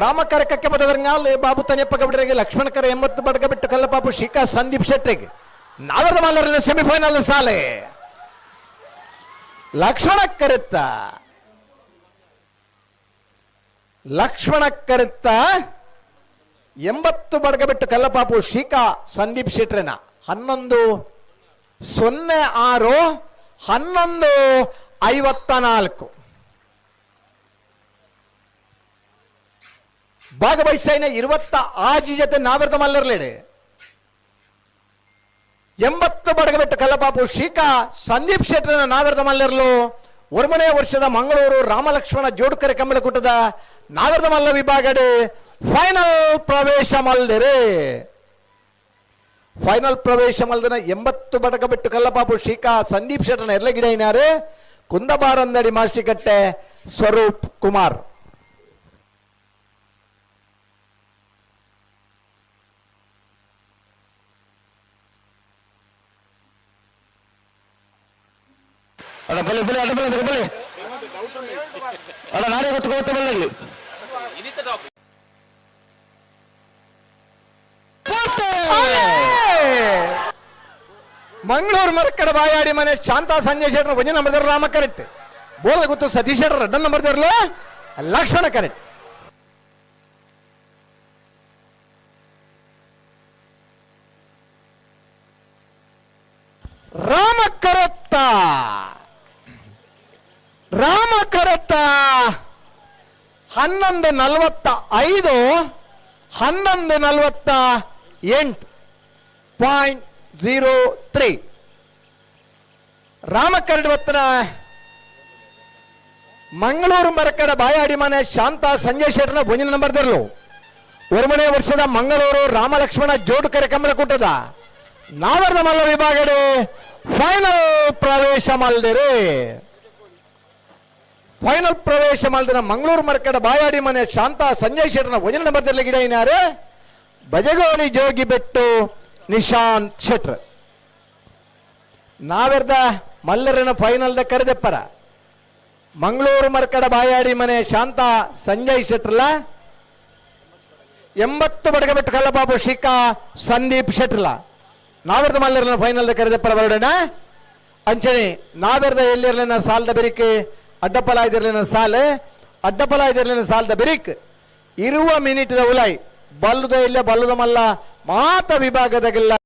ರಾಮಕರ ಕಕ್ಕೆ ಬದವರಂಗಾಲ್ ಬಾಬು ತನಿಯಪ್ಪ ಗೌಡರಿಗೆ ಲಕ್ಷ್ಮಣಕರ ಎಂಬತ್ತು ಬಡಗ ಬಿಟ್ಟು ಕಲ್ಲಪಾಪು ಶಿಖಾ ಸಂದೀಪ್ ಶೆಟ್ಟಿಗೆ. ನಾವರದ ಮಾಲರಲ್ಲಿ ಸೆಮಿಫೈನಲ್ ಸಾಲೆ. ಲಕ್ಷ್ಮಣ ಕರೆತ್ತ. ಲಕ್ಷ್ಮಣ ಕರೆತ್ತ ಎಂಬತ್ತು ಬಡಗ ಬಿಟ್ಟು ಕಲ್ಲಪಾಪು ಶಿಖಾ ಸಂದೀಪ್ ಶೆಟ್ರನ ಹನ್ನೊಂದು ಸೊನ್ನೆ ಆರು ಹನ್ನೊಂದು ಐವತ್ತ ನಾಲ್ಕು. ಆಜಿ ಜೊತೆ ನಾವಿರ್ದ ಮಲ್ಲರ್ಲೇಡೆ. ಎಂಬತ್ತು ಬಡಗಬೆಟ್ಟ ಕಲ್ಲಪಾಪು ಶೀಕಾ ಸಂದೀಪ್ ಶೆಟ್ಟರನ ನಾವಿರ್ದ ಮಲ್ಲರ್ಲು. ಒರ್ಮನೇ ವರ್ಷದ ಮಂಗಳೂರು ರಾಮಲಕ್ಷ್ಮಣ ಜೋಡ್ಕರೆ ಕಮ್ಮಲಕುಟದ ನಾಗರದ ಮಲ್ಲ ವಿಭಾಗಡೆ ಫೈನಲ್ ಪ್ರವೇಶ ಮಲ್ದಿರೆ. ಫೈನಲ್ ಪ್ರವೇಶ ಮಲ್ದನ ಎಂಬತ್ತು ಬಡಗ ಬಿಟ್ಟು ಕಲ್ಲಪಾಪು ಶೀಕಾ ಸಂದೀಪ್ ಶೆಟ್ಟರನ ಎರಲಗಿಡ ಇನಾರೆ. ಕುಂದಬಾರಂದಡಿ ಮಾಸ್ಟಿಕಟ್ಟೆ ಸ್ವರೂಪ್ ಕುಮಾರ್. ಅಣ್ಣ ಬಲ್ಲಿ ಬಲ್ಲಿ ಅಣ್ಣ ಬಲ್ಲಿ ಬಲ್ಲಿ ಅಣ್ಣ ನಾನೇ ಗೊತ್ತುಕೊಳ್ತಾ ಬಲ್ಲಿ ಮಂಗಳೂರು ಮರಕಡ ಬಾಯಾಡಿ ಮನೆ ಶಾಂತಾ ಸಂಜಯ್ ಶೆಟ್ರ ಭಜನ ನಂಬರ್ ರಾಮ ಕರೆಕ್ಟ್ ಬೋಧ ಗೊತ್ತು ಸತೀಶ್ ಶೆಟ್ರ ಅಡ್ಡ ನಂಬರ್ ಲಕ್ಷ್ಮಣ ಕರೆಕ್ಟ್ ರಾಮ ಹನ್ನೊಂದು ನಲವತ್ತ ಐದು ಹನ್ನೊಂದು ನಲವತ್ತ ಎಂಟು ಪಾಯಿಂಟ್ ಝೀರೋ ತ್ರೀ ರಾಮಕರಡ್ವತ್ತನ ಮಂಗಳೂರು ಮರಕಡ ಬಾಯಾಡಿ ಮನೆ ಶಾಂತ ಸಂಜಯ್ ಶೆಟ್ಟರ್ನ ಭುಜನ ನಂಬರ್ ದಿರಲು ಒರ್ಮನೆ ವರ್ಷದ ಮಂಗಳೂರು ರಾಮಲಕ್ಷ್ಮಣ ಜೋಡು ಕಾರ್ಯಕ್ರಮದ ಕೂಟದ ನಾವರ್ದ ಮಲ್ಲ ವಿಭಾಗಡೆ ಫೈನಲ್ ಪ್ರವೇಶ ಮಲ್ದಿರಿ. ಫೈನಲ್ ಪ್ರವೇಶ ಮಾಡಿದ ಮಂಗಳೂರು ಮರ್ಕಡ ಬಾಯಾಡಿ ಮನೆ ಶಾಂತ ಸಂಜಯ್ ಶೆಟ್ಟರ್ನ ವಜನ ನಂಬರ್ ದರ್ಲಿ ಗಿಡ ಏನಾರೆ ಬಜಗೋಳಿ ಜೋಗಿ ಬೆಟ್ಟು ನಿಶಾಂತ್ ಶೆಟ್ರ್ ನಾವೆರ್ದ ಮಲ್ಲರನ ಫೈನಲ್ದ ಕರೆದೆಪ್ಪರ ಮಂಗಳೂರು ಮರ್ಕಡ ಬಾಯಾಡಿ ಮನೆ ಶಾಂತ ಸಂಜಯ್ ಶೆಟ್ರಲ ಎಂಬತ್ತು ಬಡಗ ಬಿಟ್ಟು ಕಲ್ಲಬಾಬು ಶಿಖಾ ಸಂದೀಪ್ ಶೆಟ್ರಲ ನಾವೆರ್ದ ಮಲ್ಲರನ ಫೈನಲ್ದ ಕರೆದೆಪ್ಪರ ಬರೋಣ. ಅಂಚನೆ ನಾವೆರ್ದ ಎಲ್ಲಿರ್ಲಿನ ಸಾಲದ ಬೆರಿಕೆ ಅಡ್ಡಪಲ ಇದಿರ್ಲಿನ ಸಾಲೆ? ಅಡ್ಡಪಲ ಇದಿರ್ಲಿನ ಸಾಲದ ಬೆರಿಕ್? ಇರುವ ಮಿನಿಟ್ದ ಉಲಾಯ್. ಬಲ್ಲುದ ಇಲ್ಲ ಬಲ್ಲುದ ಮಲ್ಲ ಮಾತ ವಿಭಾಗದಾಗೆಲ್ಲ